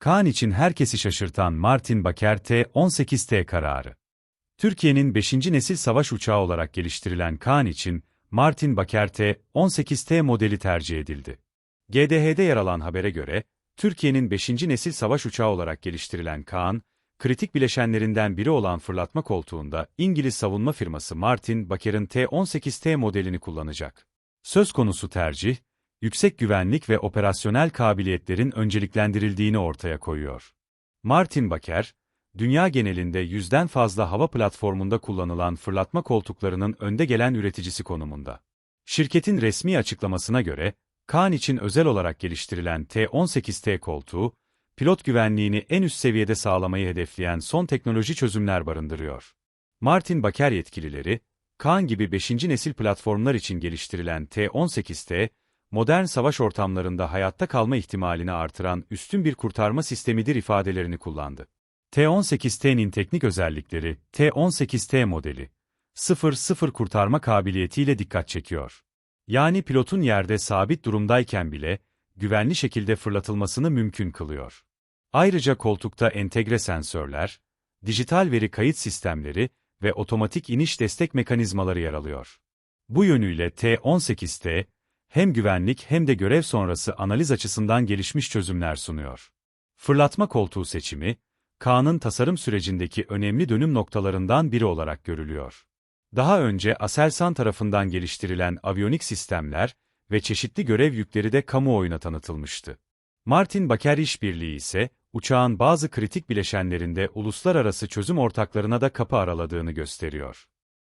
Kaan için herkesi şaşırtan Martin Baker T-18T kararı. Türkiye'nin 5. nesil savaş uçağı olarak geliştirilen Kaan için Martin Baker T-18T modeli tercih edildi. GDH'de yer alan habere göre, Türkiye'nin 5. nesil savaş uçağı olarak geliştirilen Kaan, kritik bileşenlerinden biri olan fırlatma koltuğunda İngiliz savunma firması Martin Baker'ın T-18T modelini kullanacak. Söz konusu tercih, yüksek güvenlik ve operasyonel kabiliyetlerin önceliklendirildiğini ortaya koyuyor. Martin Baker, dünya genelinde yüzden fazla hava platformunda kullanılan fırlatma koltuklarının önde gelen üreticisi konumunda. Şirketin resmi açıklamasına göre, Kaan için özel olarak geliştirilen T-18T koltuğu, pilot güvenliğini en üst seviyede sağlamayı hedefleyen son teknoloji çözümler barındırıyor. Martin Baker yetkilileri, Kaan gibi 5. nesil platformlar için geliştirilen T-18T, modern savaş ortamlarında hayatta kalma ihtimalini artıran üstün bir kurtarma sistemidir ifadelerini kullandı. T-18T'nin teknik özellikleri, T-18T modeli, 0-0 kurtarma kabiliyetiyle dikkat çekiyor. Yani pilotun yerde sabit durumdayken bile, güvenli şekilde fırlatılmasını mümkün kılıyor. Ayrıca koltukta entegre sensörler, dijital veri kayıt sistemleri ve otomatik iniş destek mekanizmaları yer alıyor. Bu yönüyle T-18T, hem güvenlik hem de görev sonrası analiz açısından gelişmiş çözümler sunuyor. Fırlatma koltuğu seçimi, Kaan'ın tasarım sürecindeki önemli dönüm noktalarından biri olarak görülüyor. Daha önce Aselsan tarafından geliştirilen aviyonik sistemler ve çeşitli görev yükleri de kamuoyuna tanıtılmıştı. Martin Baker İşbirliği ise, uçağın bazı kritik bileşenlerinde uluslararası çözüm ortaklarına da kapı araladığını gösteriyor.